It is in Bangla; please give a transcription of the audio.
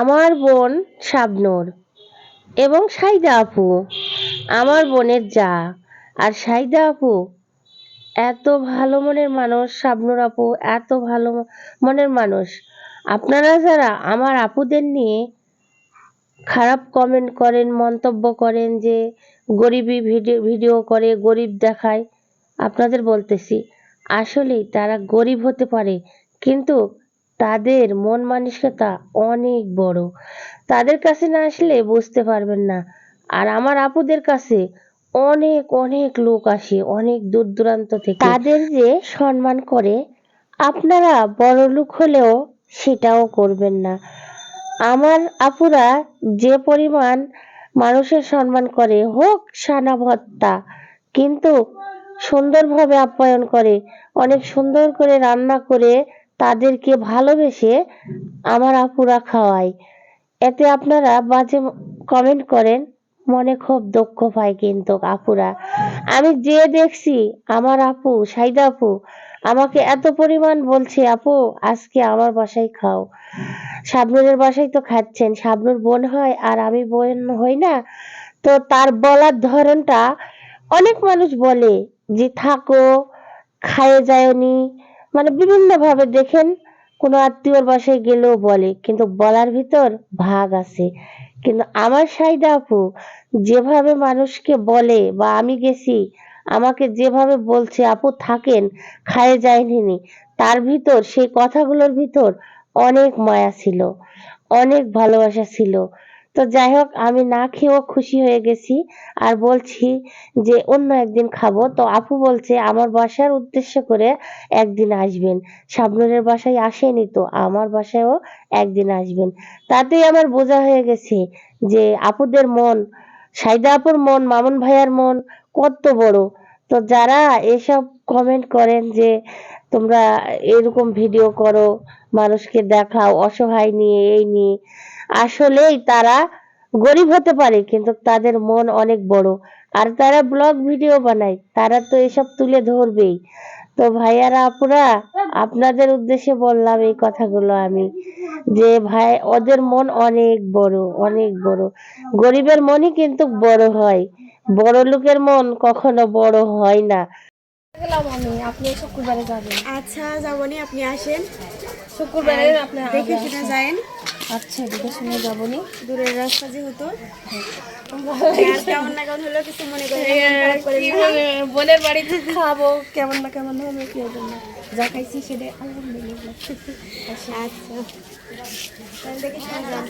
আমার বোন শাবনূর এবং সাইদা আপু। আমার বোনের যা। আর সাইদা আপু, এত ভালো মনের মানুষ, শাবনূর আপু, এত ভালো মনের মানুষ। আপনারা যারা আমার আপুদের নিয়ে খারাপ কমেন্ট করেন, মন্তব্য করেন যে গরিবই ভিডিও ভিডিও করে, গরিব দেখায়, আপনাদের বলতেছি, আসলেই তারা গরিব হতে পারে, কিন্তু তাদের মন মানসিকতা অনেক বড়। তাদের কাছে না আসলে বুঝতে পারবেন না। আর আমার আপুদের কাছে অনেক অনেক লোক আসে, অনেক দূর দূরান্ত থেকে। তাদের যে সম্মান করে, আপনারা বড় লোক হলেও সেটাও করবেন না। আমার আপুরা যে পরিমাণ মানুষের সম্মান করে, হোক সানা ভত্তা কিন্তু সুন্দরভাবে আপ্যায়ন করে, অনেক সুন্দর করে রান্না করে তাদেরকে ভালোবেসে আমার আপুরা খাওয়ায়। এতে আপনারা বাজে কমেন্ট করেন, মনে খুব দুঃখ পায় কিন্তু আপুরা। আমি যে দেখছি আমার আপু, সাইদা আপু, আমাকে এত পরিমাণ বলছে, আপু, আজকে আমার বাসায় খাও। শাবনুরের বাসায় তো খাচ্ছেন, শাবনুর বোন হয় আর আমি বোন হই না। তো তার বলার ধরনটা অনেক মানুষ বলে যে, থাকো, খায়ে যায়নি মানে বিভিন্ন ভাবে দেখেন, কোনো আত্মীয়র বাসায় গেলেও বলে, কিন্তু বলার ভিতর ভাগ আছে। কিন্তু আমার সাইদা আপু যেভাবে মানুষকে বলে, বা আমি গেছি, আমাকে যেভাবে বলছে, আপু থাকেন, খায়ে যায়নি, তার ভিতর, সেই কথাগুলোর ভিতর অনেক মায়া ছিল, অনেক ভালোবাসা ছিল। তো যাই হোক, আমি না খেয়েও খুশি হয়ে গেছি আর বলছি যে অন্য একদিন খাব। তো আপু বলছে, আমার বাসার উদ্দেশ্য করে একদিন আসবেন। শাবনুরের বাসায় আসেনি তো, আমার বাসায়ও একদিন আসবেন। তাতেই আমার বোঝা হয়ে গেছে যে আপুদের মন, সাইদা আপুর মন, মামুন ভাইয়ার মন কত বড়। তো যারা এসব কমেন্ট করেন যে তোমরা এরকম ভিডিও করো, মানুষকে দেখাও, অসহায় নিয়ে, এই নিয়ে। আসলেই তারা গরিব হতে পারে, কিন্তু তাদের মন অনেক বড়। আর তারা ব্লগ ভিডিও বানায়, তারা তো এসব তুলে ধরবেই। তো ভাইয়ারা, আপুরা, আপনাদের উদ্দেশ্যে বললাম এই কথাগুলো আমি, যে ভাই, ওদের মন অনেক বড় অনেক বড়। গরিবের মনই কিন্তু বড় হয়। বড় লোকের মন কখনো বড় হয় না। গেলাম আমি আপনি শুক্রবারে যাবেন। আচ্ছা যাবনি আপনি আসেন। শুক্রবারে আপনি দেখে শুনে যায়েন। আচ্ছা দেখে শুনে যাবনি। দূরের রাস্তা যেহেতু। কেমন না কেমন হলো কিছু মনে না। বোনের বাড়িতে খাব। কেমন না কেমন হবে না। যা খাইছি সেটা আলহামদুলিল্লাহ। আচ্ছা। তাহলে দেখে শুনে যান।